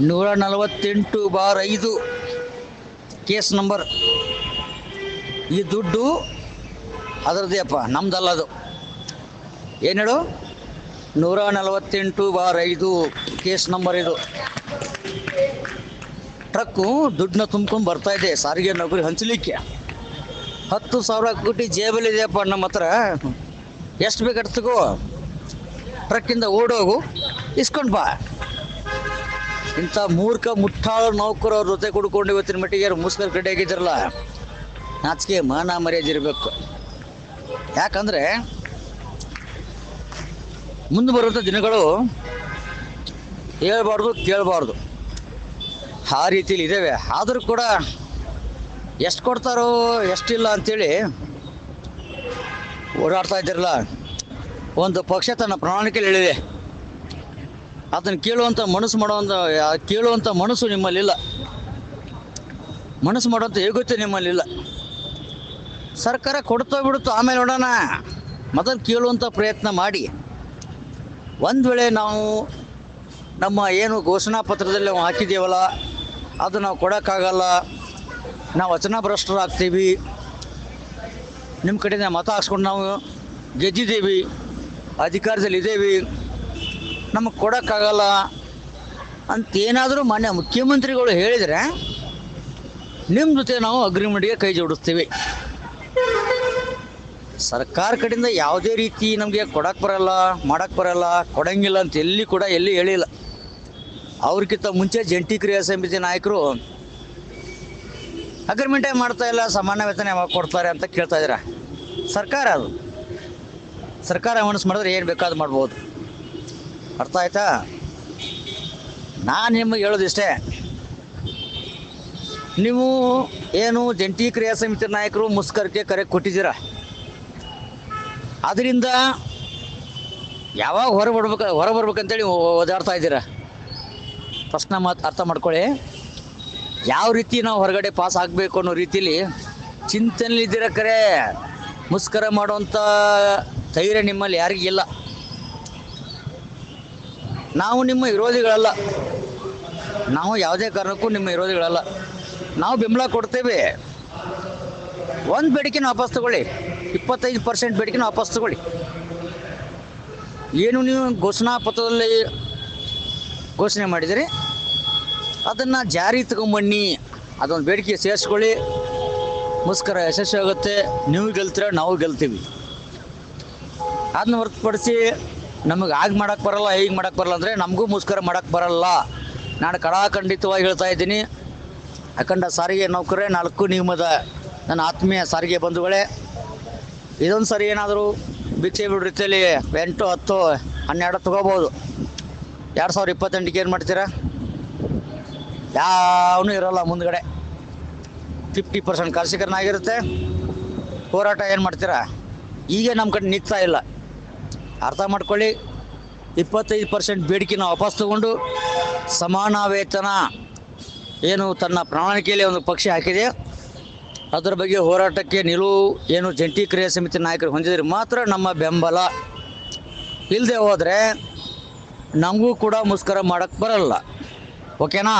ನೂರ ನಲವತ್ತೆಂಟು ಬಾರ್ ಐದು ಕೇಸ್ ನಂಬರ್. ಈ ದುಡ್ಡು ಅದರದ್ದೇ ಅಪ್ಪ, ನಮ್ದಲ್ಲ ಅದು. ಏನು ಹೇಳು ನೂರ ನಲವತ್ತೆಂಟು ಬಾರ್ ಐದು ಕೇಸ್ ನಂಬರ್ ಇದು. ಟ್ರಕ್ಕು ದುಡ್ಡನ್ನ ತುಂಬ್ಕೊಂಡು ಬರ್ತಾ ಇದೆ, ಸಾರಿಗೆ ನೌಕರಿ ಹಂಚಲಿಕ್ಕೆ. ಹತ್ತು ಸಾವಿರ ಕೋಟಿ ಜೇಬಲ್ಲಿದೆಯಪ್ಪ ನಮ್ಮ ಹತ್ರ. ಎಷ್ಟು ಬೇಕು ತಗೋ ಟ್ರಕ್ಕಿಂದ ಓಡೋಗು, ಇಸ್ಕೊಂಡು ಬಾ. ಇಂಥ ಮೂರ್ಖ ಮುಟ್ಟಾಳ ನೌಕರ ಅವ್ರ ಜೊತೆ ಕುಡ್ಕೊಂಡು ಇವತ್ತಿನ ಮಟ್ಟಿಗೆ ಯಾರು ಮುಸ್ಕರ್ ಕಡೆ ಆಗಿದ್ರಲ್ಲ ನಾಚಿಕೆ ಮಾನ ಮರ್ಯಾದೆ ಇರಬೇಕು. ಯಾಕಂದರೆ ಮುಂದೆ ಬರುವಂಥ ದಿನಗಳು ಹೇಳಬಾರ್ದು, ಕೇಳಬಾರ್ದು. ಆ ರೀತಿಲಿ ಇದ್ದಾವೆ. ಆದರೂ ಕೂಡ ಎಷ್ಟು ಕೊಡ್ತಾರೋ, ಎಷ್ಟಿಲ್ಲ ಅಂತೇಳಿ ಓಡಾಡ್ತಾ ಇದ್ದಿರಲ್ಲ? ಒಂದು ಪಕ್ಷ ತನ್ನ ಪ್ರಣಾಳಿಕೆಯಲ್ಲಿ ಹೇಳಿದೆ. ಅದನ್ನು ಕೇಳುವಂಥ ಮನಸ್ಸು ಮಾಡುವಂಥ ಕೇಳುವಂತ ಕೇಳುವಂಥ ಮನಸ್ಸು ನಿಮ್ಮಲ್ಲಿಲ್ಲ ಮನಸ್ಸು ಮಾಡುವಂಥ ಯೋಗ್ಯತೆ ನಿಮ್ಮಲ್ಲಿಲ್ಲ ಸರ್ಕಾರ ಕೊಡ್ತೋ ಬಿಡುತ್ತೋ, ಆಮೇಲೆ ನೋಡೋಣ. ಮೊದಲು ಕೇಳುವಂಥ ಪ್ರಯತ್ನ ಮಾಡಿ. ಒಂದು ವೇಳೆ ನಾವು ನಮ್ಮ ಏನು ಘೋಷಣಾ ಪತ್ರದಲ್ಲಿ ನಾವು ಹಾಕಿದ್ದೀವಲ್ಲ, ಅದು ನಾವು ಕೊಡೋಕ್ಕಾಗಲ್ಲ, ನಾವು ವಚನಭ್ರಷ್ಟರಾಗ್ತೀವಿ ನಿಮ್ಮ ಕಡೆಯಿಂದ ಮತ ಹಾಕ್ಸ್ಕೊಂಡು ನಾವು ಗೆದ್ದಿದ್ದೀವಿ ಅಧಿಕಾರದಲ್ಲಿ ಇದ್ದೇವೆ ನಮಗೆ ಕೊಡೋಕ್ಕಾಗಲ್ಲ ಅಂತ ಏನಾದರೂ ಮಾನ್ಯ ಮುಖ್ಯಮಂತ್ರಿಗಳು ಹೇಳಿದರೆ ನಿಮ್ಮ ಜೊತೆ ನಾವು ಅಗ್ರಿಮೆಂಟ್ಗೆ ಕೈ ಜೋಡಿಸ್ತೀವಿ. ಸರ್ಕಾರ ಕಡೆಯಿಂದ ಯಾವುದೇ ರೀತಿ ನಮಗೆ ಕೊಡಕ್ಕೆ ಬರಲ್ಲ ಮಾಡಕ್ಕೆ ಬರಲ್ಲ, ಕೊಡಂಗಿಲ್ಲ ಅಂತ ಎಲ್ಲಿ ಕೂಡ ಎಲ್ಲಿ ಹೇಳಿಲ್ಲ. ಅವ್ರಿಗಿಂತ ಮುಂಚೆ ಜಂಟಿ ಕ್ರಿಯಾ ಸಮಿತಿ ನಾಯಕರು ಅಗ್ರಿಮೆಂಟೇ ಮಾಡ್ತಾ ಇಲ್ಲ, ಸಮಾನ ವೇತನ ಯಾವಾಗ ಕೊಡ್ತಾರೆ ಅಂತ ಕೇಳ್ತಾ ಇದ್ದೀರಾ. ಸರ್ಕಾರ ಅದು. ಸರ್ಕಾರ ಮನಸ್ಸು ಮಾಡಿದ್ರೆ ಏನು ಬೇಕಾದ್ರೂ ಮಾಡ್ಬೋದು. ಅರ್ಥ ಆಯ್ತಾ? ನಾನು ನಿಮಗೆ ಹೇಳೋದಿಷ್ಟೇ ನೀವು ಏನು ಜಂಟಿ ಕ್ರಿಯಾ ಸಮಿತಿ ನಾಯಕರು ಮುಸ್ಕರ್ಗೆ ಕರೆ ಕೊಟ್ಟಿದ್ದೀರ? ಅದರಿಂದ ಯಾವಾಗ ಹೊರ ಬರ್ಬೇಕು, ಹೊರ ಬರ್ಬೇಕಂತೇಳಿ ಓದಾಡ್ತಾ ಇದ್ದೀರ? ಪ್ರಶ್ನೆ ಮಾತು ಅರ್ಥ ಮಾಡ್ಕೊಳ್ಳಿ. ಯಾವ ರೀತಿ ನಾವು ಹೊರಗಡೆ ಪಾಸ್ ಆಗಬೇಕು ಅನ್ನೋ ರೀತಿಲಿ ಚಿಂತನೆಲಿದ್ದೀರ ಕರೆ? ಮುಸ್ಕರ ಮಾಡುವಂಥ ಧೈರ್ಯ ನಿಮ್ಮಲ್ಲಿ ಯಾರಿಗಿಲ್ಲ ನಾವು ನಿಮ್ಮ ವಿರೋಧಿಗಳಲ್ಲ. ನಾವು ಯಾವುದೇ ಕಾರಣಕ್ಕೂ ನಿಮ್ಮ ವಿರೋಧಿಗಳಲ್ಲ. ನಾವು ಬೆಂಬಲ ಕೊಡ್ತೇವೆ. ಒಂದು ಬೇಡಿಕೆನ ವಾಪಸ್ ತಗೊಳ್ಳಿ. ಇಪ್ಪತ್ತೈದು ಪರ್ಸೆಂಟ್ ಬೇಡಿಕೆನ ವಾಪಸ್ ತಗೊಳ್ಳಿ. ಏನು ನೀವು ಘೋಷಣಾ ಪತ್ರದಲ್ಲಿ ಘೋಷಣೆ ಮಾಡಿದಿರಿ ಅದನ್ನು ಜಾರಿ ತಗೊಂಬನ್ನಿ. ಅದೊಂದು ಬೇಡಿಕೆ ಸೇರಿಸ್ಕೊಳ್ಳಿ. ಮುಸ್ಕರ ಯಶಸ್ವಿ ಆಗುತ್ತೆ ನೀವು ಗೆಲ್ತೀರ, ನಾವು ಗೆಲ್ತೀವಿ. ಅದನ್ನ ಹೊರತುಪಡಿಸಿ ನಮಗೆ ಆಗ ಮಾಡೋಕ್ಕೆ ಬರಲ್ಲ, ಹೀಗೆ ಮಾಡೋಕ್ಕೆ ಬರಲ್ಲ ಅಂದರೆ ನಮಗೂ ಮುಸ್ಕರ ಮಾಡೋಕ್ಕೆ ಬರಲ್ಲ. ನಾನು ಕಡಾಖಂಡಿತವಾಗಿ ಹೇಳ್ತಾ ಇದ್ದೀನಿ. ಅಖಂಡ ಸಾರಿಗೆ ನೌಕರೇ ನಾಲ್ಕು ನಿಯಮದ ನನ್ನ ಆತ್ಮೀಯ ಸಾರಿಗೆ ಬಂಧುಗಳೇ, ಇದೊಂದು ಸರಿ ಏನಾದರೂ ಭಿಕ್ಷೆ ಬಿಡು ರೀತಿಯಲ್ಲಿ ಎಂಟು, ಹತ್ತು, ಹನ್ನೆರಡು ತೊಗೋಬೋದು. ಎರಡು ಸಾವಿರ ಇಪ್ಪತ್ತೆಂಟಕ್ಕೆ ಏನು ಮಾಡ್ತೀರಾ? ಯಾವನು ಇರೋಲ್ಲ ಮುಂದ್ಗಡೆ. ಫಿಫ್ಟಿ ಪರ್ಸೆಂಟ್ ಕಾರ್ಶಿಕರನಾಗಿರುತ್ತೆ ಹೋರಾಟ ಏನು ಮಾಡ್ತೀರಾ? ಈಗ ನಮ್ಮ ಕಡೆ ನಿಗ್ತಾ ಇಲ್ಲ. ಅರ್ಥ ಮಾಡ್ಕೊಳ್ಳಿ. ಇಪ್ಪತ್ತೈದು ಪರ್ಸೆಂಟ್ ಬೇಡಿಕೆನ ವಾಪಸ್ ತಗೊಂಡು ಸಮಾನ ವೇತನ ಏನು ತನ್ನ ಪ್ರಣಾಳಿಕೆಯಲ್ಲಿ ಒಂದು ಪಕ್ಷ ಹಾಕಿದೆ. ಅದರ ಬಗ್ಗೆ ಹೋರಾಟಕ್ಕೆ ನಿಲುವು ಏನು ಜಂಟಿ ಕ್ರಿಯಾ ಸಮಿತಿ ನಾಯಕರು ಹೊಂದಿದ್ರೆ ಮಾತ್ರ ನಮ್ಮ ಬೆಂಬಲ. ಇಲ್ಲದೆ ಹೋದರೆ ನಮಗೂ ಕೂಡ ಮುಸ್ಕರ ಮಾಡೋಕ್ಕೆ ಬರಲ್ಲ. ಓಕೆನಾ